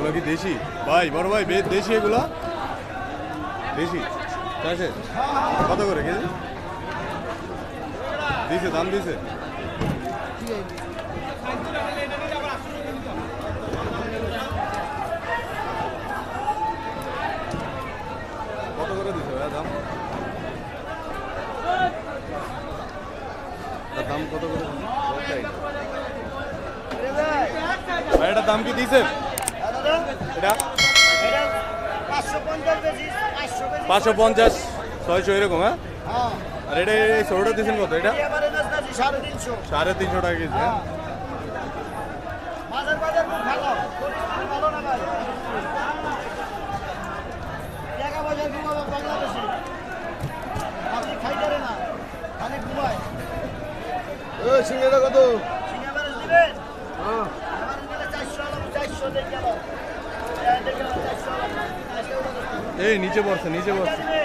এগুলো কি দেশি? ভাই, বড় ভাই দেশি এগুলো? দেশি। চাষে কত করে কেজি? দিছে, দাম দিছে। কত করে দিছে ভাইয়া দাম? দাম কত করে? ভাই, এটার দাম কি দিছে? এটা? পাঁচশো পঞ্চাশ পাঁচশো পঞ্চাশ ছয়শো এরকম হ্যাঁ? হ্যাঁ আর এটা এই ছোটোটা দিয়েছেন কত? এটা? সাড়ে তিনশো টাকা কেজি হ্যাঁ? মাছের বাজার খুব ভালো পরিস্থিতি ভালো না ভাই টাকা এই নিচে পড়ছে নিচে পড়ছে